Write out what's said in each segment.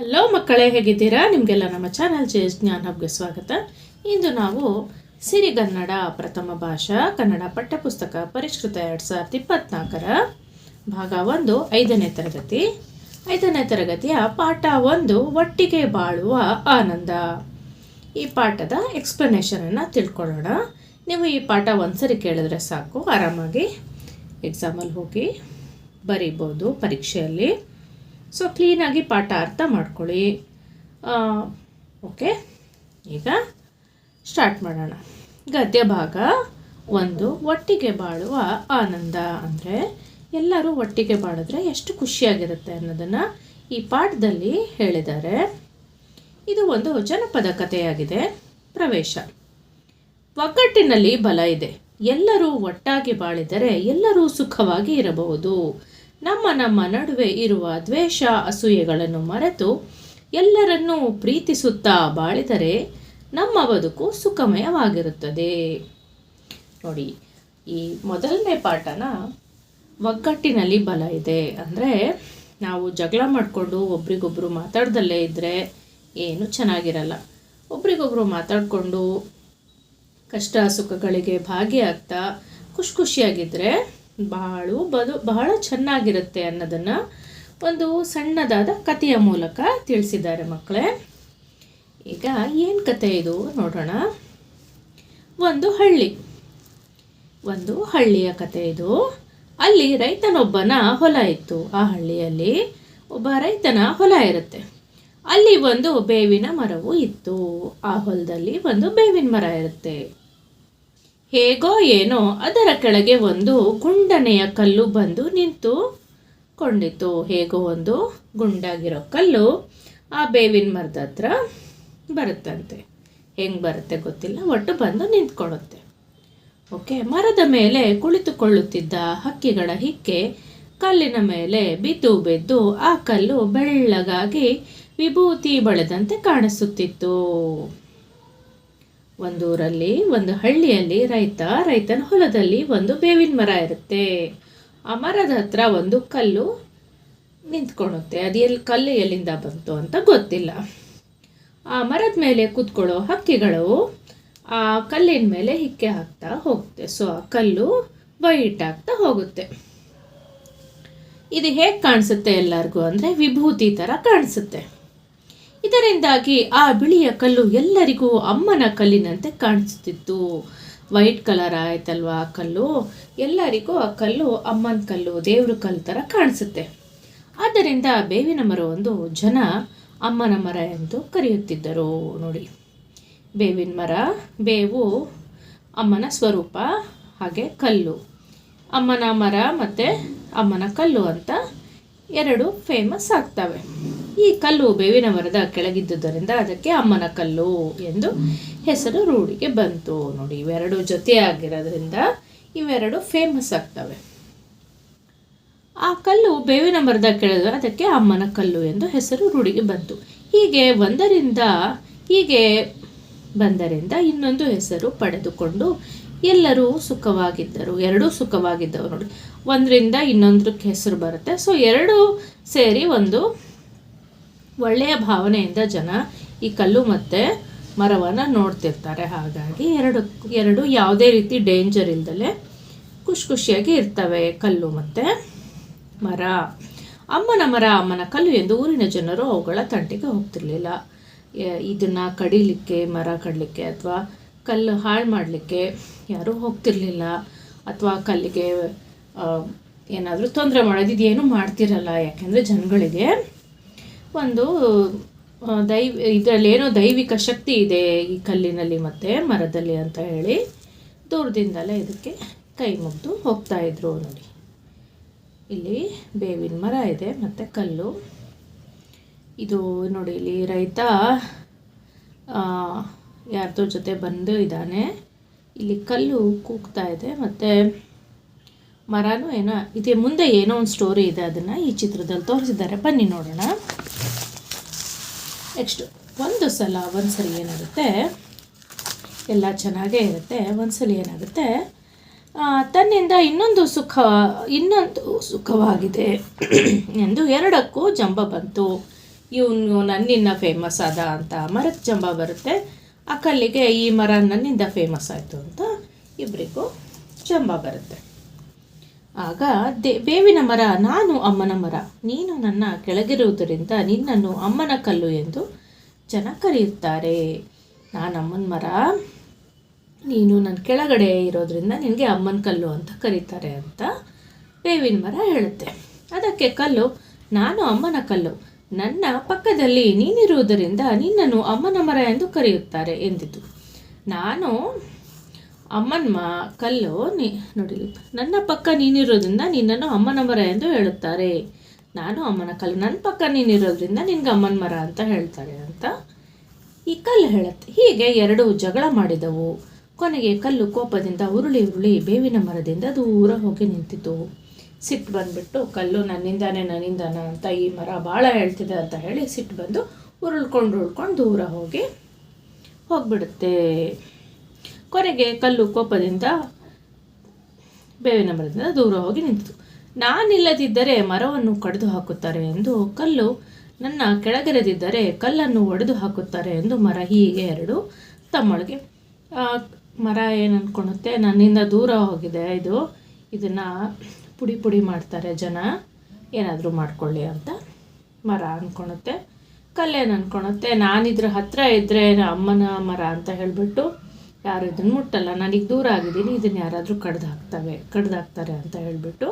Hello ಮಕ್ಕಳೇ, ಹೇಗಿದ್ದೀರಾ? ನಿಮಗೆಲ್ಲ ನಮ್ಮ ಚಾನಲ್ ಜೆ ಎಸ್ ಜ್ಞಾನ ಹಬ್ಗೆ ಸ್ವಾಗತ. ಇಂದು ನಾವು ಸಿರಿಗನ್ನಡ ಪ್ರಥಮ ಭಾಷಾ ಕನ್ನಡ ಪಠ್ಯಪುಸ್ತಕ ಪರಿಷ್ಕೃತ ಎರಡು ಸಾವಿರದ ಇಪ್ಪತ್ನಾಲ್ಕರ ಭಾಗ ಒಂದು, ಐದನೇ ತರಗತಿ. ಐದನೇ ತರಗತಿಯ ಪಾಠ ಒಂದು, ಒಟ್ಟಿಗೆ ಬಾಳುವ ಆನಂದ. ಈ ಪಾಠದ ಎಕ್ಸ್ಪ್ಲನೇಷನನ್ನು ತಿಳ್ಕೊಳ್ಳೋಣ. ನೀವು ಈ ಪಾಠ ಒಂದ್ಸರಿ ಕೇಳಿದ್ರೆ ಸಾಕು, ಆರಾಮಾಗಿ ಎಕ್ಸಾಮಲ್ಲಿ ಹೋಗಿ ಬರೀಬೋದು ಪರೀಕ್ಷೆಯಲ್ಲಿ. ಸೊ ಕ್ಲೀನಾಗಿ ಪಾಠ ಅರ್ಥ ಮಾಡ್ಕೊಳ್ಳಿ. ಓಕೆ ಈಗ ಸ್ಟಾರ್ಟ್ ಮಾಡೋಣ. ಗದ್ಯ ಭಾಗ ಒಂದು, ಒಟ್ಟಿಗೆ ಬಾಳುವ ಆನಂದ ಅಂದರೆ ಎಲ್ಲರೂ ಒಟ್ಟಿಗೆ ಬಾಳಿದ್ರೆ ಎಷ್ಟು ಖುಷಿಯಾಗಿರುತ್ತೆ ಅನ್ನೋದನ್ನು ಈ ಪಾಠದಲ್ಲಿ ಹೇಳಿದ್ದಾರೆ. ಇದು ಒಂದು ಜನಪದ ಕಥೆಯಾಗಿದೆ. ಪ್ರವೇಶ. ಒಗ್ಗಟ್ಟಿನಲ್ಲಿ ಬಲ ಇದೆ. ಎಲ್ಲರೂ ಒಟ್ಟಾಗಿ ಬಾಳಿದರೆ ಎಲ್ಲರೂ ಸುಖವಾಗಿ ಇರಬಹುದು. ನಮ್ಮ ನಮ್ಮ ನಡುವೆ ಇರುವ ದ್ವೇಷ, ಅಸೂಯೆಗಳನ್ನು ಮರೆತು ಎಲ್ಲರನ್ನೂ ಪ್ರೀತಿಸುತ್ತಾ ಬಾಳಿದರೆ ನಮ್ಮ ಬದುಕು ಸುಖಮಯವಾಗಿರುತ್ತದೆ. ನೋಡಿ, ಈ ಮೊದಲನೇ ಪಾಠನ ಒಗ್ಗಟ್ಟಿನಲ್ಲಿ ಬಲ ಇದೆ. ಅಂದರೆ ನಾವು ಜಗಳ ಮಾಡಿಕೊಂಡು ಒಬ್ರಿಗೊಬ್ರು ಮಾತಾಡ್ದಲ್ಲೇ ಇದ್ದರೆ ಏನು ಚೆನ್ನಾಗಿರಲ್ಲ. ಒಬ್ರಿಗೊಬ್ರು ಮಾತಾಡಿಕೊಂಡು ಕಷ್ಟ ಸುಖಗಳಿಗೆ ಭಾಗಿಯಾಗ್ತಾ ಖುಷಿ ಖುಷಿಯಾಗಿದ್ದರೆ ಬಾಳು ಬದು ಬಹಳ ಚೆನ್ನಾಗಿರುತ್ತೆ ಅನ್ನೋದನ್ನು ಒಂದು ಸಣ್ಣದಾದ ಕಥೆಯ ಮೂಲಕ ತಿಳಿಸಿದ್ದಾರೆ ಮಕ್ಕಳೇ. ಈಗ ಏನು ಕತೆ ಇದು ನೋಡೋಣ. ಒಂದು ಹಳ್ಳಿ. ಒಂದು ಹಳ್ಳಿಯ ಕತೆ ಇದು. ಅಲ್ಲಿ ರೈತನೊಬ್ಬನ ಹೊಲ ಇತ್ತು. ಆ ಹಳ್ಳಿಯಲ್ಲಿ ಒಬ್ಬ ರೈತನ ಹೊಲ ಇರುತ್ತೆ. ಅಲ್ಲಿ ಒಂದು ಬೇವಿನ ಮರವು ಇತ್ತು. ಆ ಹೊಲದಲ್ಲಿ ಒಂದು ಬೇವಿನ ಮರ ಇರುತ್ತೆ. ಹೇಗೋ ಏನೋ ಅದರ ಕೆಳಗೆ ಒಂದು ಗುಂಡನೆಯ ಕಲ್ಲು ಬಂದು ನಿಂತು ಕೊಂಡಿತು ಹೇಗೋ ಒಂದು ಗುಂಡಾಗಿರೋ ಕಲ್ಲು ಆ ಬೇವಿನ ಮರದ ಹತ್ರ ಬರುತ್ತಂತೆ. ಹೆಂಗೆ ಬರುತ್ತೆ ಗೊತ್ತಿಲ್ಲ, ಒಟ್ಟು ಬಂದು ನಿಂತ್ಕೊಳ್ಳುತ್ತೆ. ಓಕೆ, ಮರದ ಮೇಲೆ ಕುಳಿತುಕೊಳ್ಳುತ್ತಿದ್ದ ಹಕ್ಕಿಗಳ ಹಿಕ್ಕೆ ಕಲ್ಲಿನ ಮೇಲೆ ಬಿದ್ದು ಬಿದ್ದು ಆ ಕಲ್ಲು ಬೆಳ್ಳಗಾಗಿ ವಿಭೂತಿ ಬಳೆದಂತೆ ಕಾಣಿಸುತ್ತಿತ್ತು. ಒಂದೂರಲ್ಲಿ, ಒಂದು ಹಳ್ಳಿಯಲ್ಲಿ ರೈತ, ರೈತನ ಹೊಲದಲ್ಲಿ ಒಂದು ಬೇವಿನ ಮರ ಇರುತ್ತೆ. ಆ ಮರದ ಹತ್ರ ಒಂದು ಕಲ್ಲು ನಿಂತ್ಕೊಳುತ್ತೆ ಅದು ಎಲ್ಲಿ ಕಲ್ಲು ಎಲ್ಲಿಂದ ಬಂತು ಅಂತ ಗೊತ್ತಿಲ್ಲ. ಆ ಮರದ ಮೇಲೆ ಕೂತ್ಕೊಳ್ಳೋ ಹಕ್ಕಿಗಳು ಆ ಕಲ್ಲಿನ ಮೇಲೆ ಹಿಕ್ಕೆ ಹಾಕ್ತಾ ಹೋಗುತ್ತೆ. ಸೊ, ಆ ಕಲ್ಲು ವೈಟ್ ಆಗ್ತಾ ಹೋಗುತ್ತೆ. ಇದು ಹೇಗೆ ಕಾಣಿಸುತ್ತೆ ಎಲ್ಲರಿಗೂ? ಅಂದರೆ ವಿಭೂತಿ ಥರ ಕಾಣಿಸುತ್ತೆ. ಇದರಿಂದಾಗಿ ಆ ಬಿಳಿಯ ಕಲ್ಲು ಎಲ್ಲರಿಗೂ ಅಮ್ಮನ ಕಲ್ಲಿನಂತೆ ಕಾಣಿಸುತ್ತಿತ್ತು. ವೈಟ್ ಕಲರ್ ಆಯ್ತಲ್ವಾ ಆ ಕಲ್ಲು? ಎಲ್ಲರಿಗೂ ಆ ಕಲ್ಲು ಅಮ್ಮನ ಕಲ್ಲು, ದೇವ್ರ ಕಲ್ಲು ಥರ ಕಾಣಿಸುತ್ತೆ. ಆದ್ದರಿಂದ ಬೇವಿನ ಮರವೊಂದು ಜನ ಅಮ್ಮನ ಮರ ಎಂದು ಕರೆಯುತ್ತಿದ್ದರು. ನೋಡಿ, ಬೇವಿನ ಮರ, ಬೇವು, ಅಮ್ಮನ ಸ್ವರೂಪ, ಹಾಗೆ ಕಲ್ಲು. ಅಮ್ಮನ ಮರ ಮತ್ತು ಅಮ್ಮನ ಕಲ್ಲು ಅಂತ ಎರಡು ಫೇಮಸ್ ಆಗ್ತವೆ. ಈ ಕಲ್ಲು ಬೇವಿನ ಮರದ ಕೆಳಗಿದ್ದುದರಿಂದ ಅದಕ್ಕೆ ಅಮ್ಮನ ಕಲ್ಲು ಎಂದು ಹೆಸರು ರೂಢಿಗೆ ಬಂತು. ನೋಡಿ ಇವೆರಡು ಜೊತೆಯಾಗಿರೋದ್ರಿಂದ ಇವೆರಡು ಫೇಮಸ್ ಆಗ್ತವೆ. ಆ ಕಲ್ಲು ಬೇವಿನ ಮರದ ಕೆಳಗೆ ಅದಕ್ಕೆ ಅಮ್ಮನ ಕಲ್ಲು ಎಂದು ಹೆಸರು ರೂಢಿಗೆ ಬಂತು. ಹೀಗೆ ಒಂದರಿಂದ ಹೀಗೆ ಬಂದರಿಂದ ಇನ್ನೊಂದು ಹೆಸರು ಪಡೆದುಕೊಂಡು ಎಲ್ಲರೂ ಸುಖವಾಗಿದ್ದರು. ಎರಡೂ ಸುಖವಾಗಿದ್ದವು. ನೋಡಿ ಒಂದರಿಂದ ಇನ್ನೊಂದಕ್ಕೆ ಹೆಸರು ಬರುತ್ತೆ. ಸೊ ಎರಡು ಸೇರಿ ಒಂದು ಒಳ್ಳೆಯ ಭಾವನೆಯಿಂದ ಜನ ಈ ಕಲ್ಲು ಮತ್ತು ಮರವನ್ನು ನೋಡ್ತಿರ್ತಾರೆ. ಹಾಗಾಗಿ ಎರಡು ಎರಡು ಯಾವುದೇ ರೀತಿ ಡೇಂಜರ್ ಇಲ್ದಲೆ ಖುಷಿ ಖುಷಿಯಾಗಿ ಇರ್ತವೆ ಕಲ್ಲು ಮತ್ತು ಮರ. ಅಮ್ಮನ ಮರ, ಅಮ್ಮನ ಕಲ್ಲು ಎಂದು ಊರಿನ ಜನರು ಅವುಗಳ ತಂಟಿಗೆ ಹೋಗ್ತಿರ್ಲಿಲ್ಲ. ಇದನ್ನು ಕಡಿಲಿಕ್ಕೆ, ಮರ ಕಡಲಿಕ್ಕೆ ಅಥವಾ ಕಲ್ಲು ಹಾಳು ಮಾಡಲಿಕ್ಕೆ ಯಾರೂ ಹೋಗ್ತಿರ್ಲಿಲ್ಲ. ಅಥವಾ ಕಲ್ಲಿಗೆ ಏನಾದರೂ ತೊಂದರೆ ಮಾಡೋದು ಇದೇನು ಮಾಡ್ತಿರಲ್ಲ. ಯಾಕೆಂದರೆ ಜನಗಳಿಗೆ ಒಂದು ದೈವ ಇದರಲ್ಲಿ ಏನೋ ದೈವಿಕ ಶಕ್ತಿ ಇದೆ ಈ ಕಲ್ಲಿನಲ್ಲಿ ಮತ್ತು ಮರದಲ್ಲಿ ಅಂತ ಹೇಳಿ ದೂರದಿಂದಲೇ ಇದಕ್ಕೆ ಕೈ ಮುಗಿದು ಹೋಗ್ತಾಯಿದ್ರು ನೋಡಿ. ಇಲ್ಲಿ ಬೇವಿನ ಮರ ಇದೆ, ಮತ್ತು ಕಲ್ಲು. ಇದು ನೋಡಿ, ಇಲ್ಲಿ ರೈತ ಯಾರ್ದೋ ಜೊತೆ ಬಂದು ಇದ್ದಾನೆ. ಇಲ್ಲಿ ಕಲ್ಲು ಕೂಗ್ತಾ ಇದೆ, ಮತ್ತು ಮರನೂ ಏನೋ, ಇದೆ ಮುಂದೆ ಏನೋ ಒಂದು ಸ್ಟೋರಿ ಇದೆ, ಅದನ್ನು ಈ ಚಿತ್ರದಲ್ಲಿ ತೋರಿಸಿದ್ದಾರೆ. ಬನ್ನಿ ನೋಡೋಣ. ನೆಕ್ಸ್ಟು ಒಂದು ಸಲ ಒಂದು ಸಲ ಏನಾಗುತ್ತೆ? ಎಲ್ಲ ಚೆನ್ನಾಗೇ ಇರುತ್ತೆ. ಒಂದು ಸಲ ಏನಾಗುತ್ತೆ ತನ್ನಿಂದ ಇನ್ನೊಂದು ಸುಖ, ಇನ್ನೊಂದು ಸುಖವಾಗಿದೆ. ಎಂದು ಎರಡಕ್ಕೂ ಜಂಬ ಬಂತು. ಇವನು ನನ್ನಿಂದ ಫೇಮಸ್ ಆದ ಅಂತ ಮರಕ್ಕೆ ಜಂಬ ಬರುತ್ತೆ. ಆ ಕಲ್ಲಿಗೆ ಈ ಮರ ನನ್ನಿಂದ ಫೇಮಸ್ ಆಯಿತು ಅಂತ ಇಬ್ಬರಿಗೂ ಜಂಬ ಬರುತ್ತೆ. ಆಗ ದೇ, ಬೇವಿನ ಮರ, ನಾನು ಅಮ್ಮನ ಮರ, ನೀನು ನನ್ನ ಕೆಳಗಿರುವುದರಿಂದ ನಿನ್ನನ್ನು ಅಮ್ಮನ ಕಲ್ಲು ಎಂದು ಜನ ಕರೆಯುತ್ತಾರೆ. ನಾನು ಅಮ್ಮನ ಮರ, ನೀನು ನನ್ನ ಕೆಳಗಡೆ ಇರೋದ್ರಿಂದ ನಿನಗೆ ಅಮ್ಮನ ಕಲ್ಲು ಅಂತ ಕರೀತಾರೆ ಅಂತ ಬೇವಿನ ಮರ ಹೇಳುತ್ತೆ. ಅದಕ್ಕೆ ಕಲ್ಲು, ನಾನು ಅಮ್ಮನ ಕಲ್ಲು, ನನ್ನ ಪಕ್ಕದಲ್ಲಿ ನೀನಿರುವುದರಿಂದ ನಿನ್ನನ್ನು ಅಮ್ಮನ ಮರ ಎಂದು ಕರೆಯುತ್ತಾರೆ ಎಂದಿತು. ನಾನು ಅಮ್ಮನ ಮಾ ಕಲ್ಲು ನೀ ನೋಡಿ, ನನ್ನ ಪಕ್ಕ ನೀನಿರೋದ್ರಿಂದ ನಿನ್ನನ್ನು ಅಮ್ಮನ ಮರ ಎಂದು ಹೇಳುತ್ತಾರೆ. ನಾನು ಅಮ್ಮನ ಕಲ್ಲು. ನನ್ನ ಪಕ್ಕ ನೀನಿರೋದ್ರಿಂದ ನಿನ್ಗೆ ಅಮ್ಮನ ಮರ ಅಂತ ಹೇಳ್ತಾರೆ ಅಂತ ಈ ಕಲ್ಲು ಹೇಳುತ್ತೆ. ಹೀಗೆ ಎರಡು ಜಗಳ ಮಾಡಿದವು. ಕೊನೆಗೆ ಕಲ್ಲು ಕೋಪದಿಂದ ಉರುಳಿ ಉರುಳಿ ಬೇವಿನ ಮರದಿಂದ ದೂರ ಹೋಗಿ ನಿಂತಿತು ಸಿಟ್ಟು ಬಂದುಬಿಟ್ಟು, ಕಲ್ಲು ನನ್ನಿಂದಾನೆ, ನನ್ನಿಂದಾನ ಅಂತ ಈ ಮರ ಭಾಳ ಹೇಳ್ತಿದೆ ಅಂತ ಹೇಳಿ ಸಿಟ್ಟು ಬಂದು ಉರುಳ್ಕೊಂಡು ಉರುಳ್ಕೊಂಡು ದೂರ ಹೋಗಿ ಹೋಗ್ಬಿಡುತ್ತೆ. ಕೊನೆಗೆ ಕಲ್ಲು ಕೋಪದಿಂದ ಬೇವಿನ ಮರದಿಂದ ದೂರ ಹೋಗಿ ನಿಂತಿತು. ನಾನಿಲ್ಲದಿದ್ದರೆ ಮರವನ್ನು ಕಡಿದು ಹಾಕುತ್ತಾರೆ ಎಂದು ಕಲ್ಲು ನನ್ನ ಕೆಳಗೆರೆದಿದ್ದರೆ ಕಲ್ಲನ್ನು ಒಡೆದು ಹಾಕುತ್ತಾರೆ ಎಂದು ಮರ ಹೀಗೆ ಎರಡು ತಮ್ಮೊಳಗೆ. ಮರ ಏನು ನನ್ನಿಂದ ದೂರ ಹೋಗಿದೆ. ಇದು, ಇದನ್ನು ಪುಡಿ ಪುಡಿ ಮಾಡ್ತಾರೆ ಜನ. ಏನಾದರೂ ಮಾಡ್ಕೊಳ್ಳಿ ಅಂತ ಮರ ಅಂದ್ಕೊಳುತ್ತೆ ಕಲ್ಲೇನು ಅಂದ್ಕೊಳುತ್ತೆ ನಾನಿದ್ರ ಹತ್ತಿರ ಇದ್ದರೆ ಅಮ್ಮನ ಮರ ಅಂತ ಹೇಳಿಬಿಟ್ಟು ಯಾರು ಇದನ್ನು ಮುಟ್ಟಲ್ಲ. ನನಗೆ ದೂರ ಆಗಿದ್ದೀನಿ. ಇದನ್ನು ಯಾರಾದರೂ ಕಡ್ದು ಹಾಕ್ತವೆ ಅಂತ ಹೇಳಿಬಿಟ್ಟು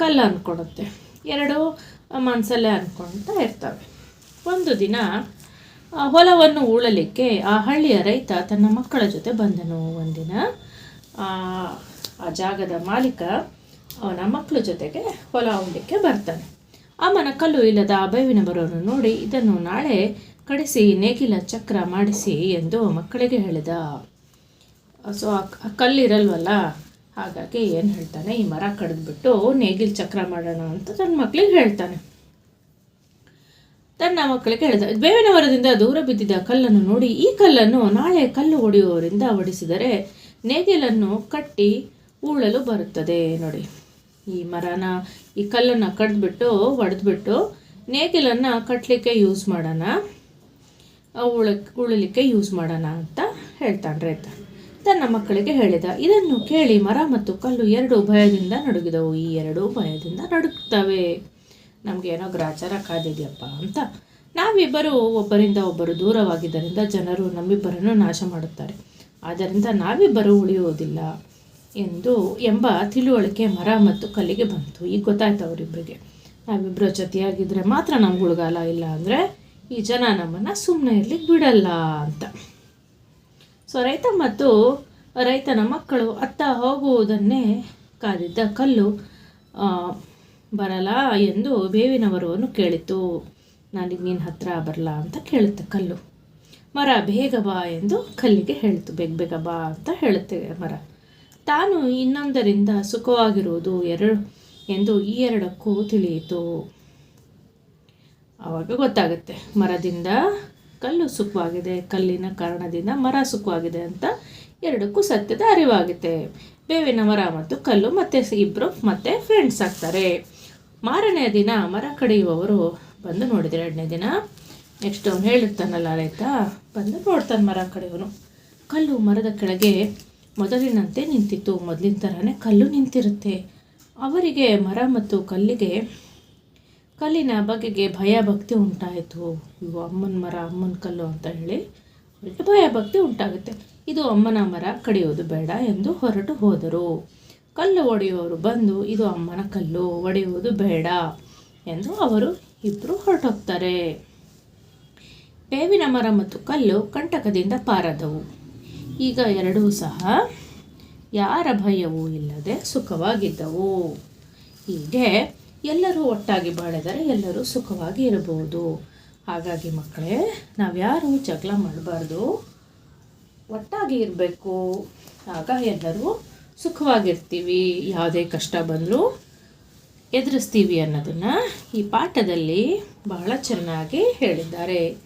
ಕಲ್ಲು ಅಂದ್ಕೊಡುತ್ತೆ ಎರಡು ಮನಸಲ್ಲೇ ಅಂದ್ಕೊಳ್ತಾ ಇರ್ತವೆ. ಒಂದು ದಿನ ಹೊಲವನ್ನು ಉಳಲಿಕ್ಕೆ ಆ ಹಳ್ಳಿಯ ರೈತ ತನ್ನ ಮಕ್ಕಳ ಜೊತೆ ಬಂದನು. ಒಂದಿನ, ಆ ಜಾಗದ ಮಾಲೀಕ ಅವನ ಮಕ್ಕಳ ಜೊತೆಗೆ ಹೊಲ ಉಳಲಿಕ್ಕೆ ಬರ್ತಾನೆ. ಅಮ್ಮನ ಕಲ್ಲು ಇಲ್ಲದ ಆ ಬೇವಿನ ಬರೋನು ನೋಡಿ, ಇದನ್ನು ನಾಳೆ ಕಡಿಸಿ, ನೇಗಿಲ ಚಕ್ರ ಮಾಡಿಸಿ ಎಂದು ಮಕ್ಕಳಿಗೆ ಹೇಳಿದ. ಸೊ, ಆ ಕಲ್ಲಿರಲ್ವಲ್ಲ? ಹಾಗಾಗಿ ಏನು ಹೇಳ್ತಾನೆ? ಈ ಮರ ಕಡಿದ್ಬಿಟ್ಟು ನೇಗಿಲ್ ಚಕ್ರ ಮಾಡೋಣ ಅಂತ ತನ್ನ ಮಕ್ಕಳಿಗೆ ಹೇಳ್ತಾನೆ. ತನ್ನ ಮಕ್ಕಳಿಗೆ ಹೇಳಿದ. ಬೇವಿನ ಮರದಿಂದ ದೂರ ಬಿದ್ದಿದ್ದ ಕಲ್ಲನ್ನು ನೋಡಿ, ಈ ಕಲ್ಲನ್ನು ನಾಳೆ ಕಲ್ಲು ಹೊಡೆಯುವವರಿಂದ ಹೊಡಿಸಿದರೆ ನೇಗಿಲನ್ನು ಕಟ್ಟಿ ಉಳಲು ಬರುತ್ತದೆ. ನೋಡಿ, ಈ ಮರನ, ಈ ಕಲ್ಲನ್ನು ಕಡ್ದುಬಿಟ್ಟು ಹೊಡೆದ್ಬಿಟ್ಟು ನೇಗಿಲನ್ನು ಕಟ್ಟಲಿಕ್ಕೆ ಯೂಸ್ ಮಾಡೋಣ. ಉಳ ಉಳಲಿಕ್ಕೆ ಯೂಸ್ ಮಾಡೋಣ ಅಂತ ಹೇಳ್ತಾನೆ ರೈತ ತನ್ನ ಮಕ್ಕಳಿಗೆ ಹೇಳಿದ, ಇದನ್ನು ಕೇಳಿ ಮರ ಮತ್ತು ಕಲ್ಲು ಎರಡು ಭಯದಿಂದ ನಡುಗಿದವು, ಈ ಎರಡು ಭಯದಿಂದ ನಡುಗ್ತವೆ. ನಮಗೇನೋ ಗ್ರಾಚಾರ ಕಾದಿದೆಯಪ್ಪ ಅಂತ. ನಾವಿಬ್ಬರು ಒಬ್ಬರಿಂದ ಒಬ್ಬರು ದೂರವಾಗಿದ್ದರಿಂದ ಜನರು ನಮ್ಮಿಬ್ಬರನ್ನು ನಾಶ ಮಾಡುತ್ತಾರೆ. ಆದ್ದರಿಂದ ನಾವಿಬ್ಬರು ಉಳಿಯುವುದಿಲ್ಲ ಎಂದು ಎಂಬ ತಿಳುವಳಿಕೆ ಮರ ಮತ್ತು ಕಲ್ಲಿಗೆ ಬಂತು. ಈಗ ಗೊತ್ತಾಯ್ತು ಅವರಿಬ್ಬರಿಗೆ. ನಾವಿಬ್ಬರ ಜೊತೆಯಾಗಿದ್ದರೆ ಮಾತ್ರ ನಮ್ಗೆ ಉಳ್ಗಾಲ ಇಲ್ಲ ಅಂದರೆ ಈ ಜನ ನಮ್ಮನ್ನು ಸುಮ್ಮನೆ ಇರ್ಲಿಕ್ಕೆ ಬಿಡಲ್ಲ ಅಂತ. ಸೊ ರೈತ ಮತ್ತು ರೈತನ ಮಕ್ಕಳು, ಅತ್ತ ಹೋಗುವುದನ್ನೇ ಕಾದಿದ್ದ ಕಲ್ಲು ಬರಲ್ಲ ಎಂದು ಬೇವಿನ ಮರವನ್ನು ಕೇಳಿತು ನನಗೆ ನಿನ್ನ ಹತ್ರ ಬರಲ್ಲ ಅಂತ ಕೇಳುತ್ತೆ ಕಲ್ಲು. ಮರ, ಬೇಗ ಬಾ ಎಂದು ಕಲ್ಲಿಗೆ ಹೇಳಿತು. ಬೇಗ ಬೇಗ ಬಾ ಅಂತ ಹೇಳುತ್ತೆ ಮರ. ತಾನು ಇನ್ನೊಂದರಿಂದ ಸುಖವಾಗಿರುವುದು ಎರಡು ಎಂದು ಈ ಎರಡಕ್ಕೂ ತಿಳಿಯಿತು. ಆವಾಗ ಗೊತ್ತಾಗುತ್ತೆ. ಮರದಿಂದ ಕಲ್ಲು ಸುಖವಾಗಿದೆ ಕಲ್ಲಿನ ಕಾರಣದಿಂದ ಮರ ಸುಖವಾಗಿದೆ ಅಂತ ಎರಡಕ್ಕೂ ಸತ್ಯದ ಅರಿವಾಗುತ್ತೆ. ಬೇವಿನ ಮರ ಮತ್ತು ಕಲ್ಲು ಮತ್ತೆ ಇಬ್ಬರು ಮತ್ತೆ ಫ್ರೆಂಡ್ಸ್ ಆಗ್ತಾರೆ. ಮಾರನೆಯ ದಿನ ಮರ ಕಡಿಯುವವರು ಬಂದು ನೋಡಿದರೆ. ಎರಡನೇ ದಿನ ನೆಕ್ಸ್ಟ್ ಅವನು ಹೇಳಿರ್ತಾನಲ್ಲ ರೈತ ಬಂದು ನೋಡ್ತಾನೆ ಮರ ಕಡೆಯವನು ಕಲ್ಲು ಮರದ ಕೆಳಗೆ ಮೊದಲಿನಂತೆ ನಿಂತಿತ್ತು. ಮೊದಲಿನ ಥರನೇ ಕಲ್ಲು ನಿಂತಿರುತ್ತೆ. ಅವರಿಗೆ ಮರ ಮತ್ತು ಕಲ್ಲಿಗೆ ಕಲ್ಲಿನ ಬಗೆಗೆ ಭಯ ಭಕ್ತಿ ಉಂಟಾಯಿತು. ಇವು ಅಮ್ಮನ ಮರ, ಅಮ್ಮನ ಕಲ್ಲು ಅಂತ ಹೇಳಿ ಅವರಿಗೆ ಭಯ ಭಕ್ತಿ ಉಂಟಾಗುತ್ತೆ. ಇದು ಅಮ್ಮನ ಮರ, ಕಡಿಯೋದು ಬೇಡ ಎಂದು ಹೊರಟು ಹೋದರು. ಕಲ್ಲು ಒಡೆಯುವವರು ಬಂದು, ಇದು ಅಮ್ಮನ ಕಲ್ಲು, ಒಡೆಯುವುದು ಬೇಡ ಎಂದು ಅವರು ಇಬ್ಬರು ಹೊರಟೋಗ್ತಾರೆ. ಬೇವಿನ ಮರ ಮತ್ತು ಕಲ್ಲು ಕಂಟಕದಿಂದ ಪಾರದವು. ಈಗ ಎರಡೂ ಸಹ ಯಾರ ಭಯವೂ ಇಲ್ಲದೆ ಸುಖವಾಗಿದ್ದವು. ಹೀಗೆ ಎಲ್ಲರೂ ಒಟ್ಟಾಗಿ ಬಾಳಿದರೆ ಎಲ್ಲರೂ ಸುಖವಾಗಿ ಇರಬಹುದು. ಹಾಗಾಗಿ ಮಕ್ಕಳೇ, ನಾವ್ಯಾರು ಜಗಳ ಮಾಡಬಾರ್ದು. ಒಟ್ಟಾಗಿ ಇರಬೇಕು. ಆಗ ಎಲ್ಲರೂ ಸುಖವಾಗಿರ್ತೀವಿ. ಯಾವುದೇ ಕಷ್ಟ ಬಂದರೂ ಎದುರಿಸ್ತೀವಿ ಅನ್ನೋದನ್ನು ಈ ಪಾಠದಲ್ಲಿ ಬಹಳ ಚೆನ್ನಾಗಿ ಹೇಳಿದ್ದಾರೆ.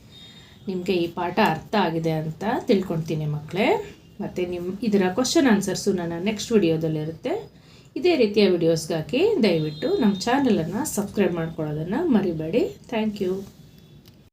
ನಿಮಗೆ ಈ ಪಾಠ ಅರ್ಥ ಆಗಿದೆ ಅಂತ ತಿಳ್ಕೊಳ್ತೀನಿ ಮಕ್ಕಳೇ. ಮತ್ತು ನಿಮ್ಮ ಇದರ ಕ್ವಶನ್ ಆನ್ಸರ್ಸು ನನ್ನ ನೆಕ್ಸ್ಟ್ ವಿಡಿಯೋದಲ್ಲಿರುತ್ತೆ ಇದೇ ರೀತಿಯ ವಿಡಿಯೋಸ್ಗಾಗಿ ದಯವಿಟ್ಟು ನಮ್ಮ ಚಾನಲನ್ನು ಸಬ್ಸ್ಕ್ರೈಬ್ ಮಾಡ್ಕೊಳ್ಳೋದನ್ನು ಮರಿಬೇಡಿ. Thank you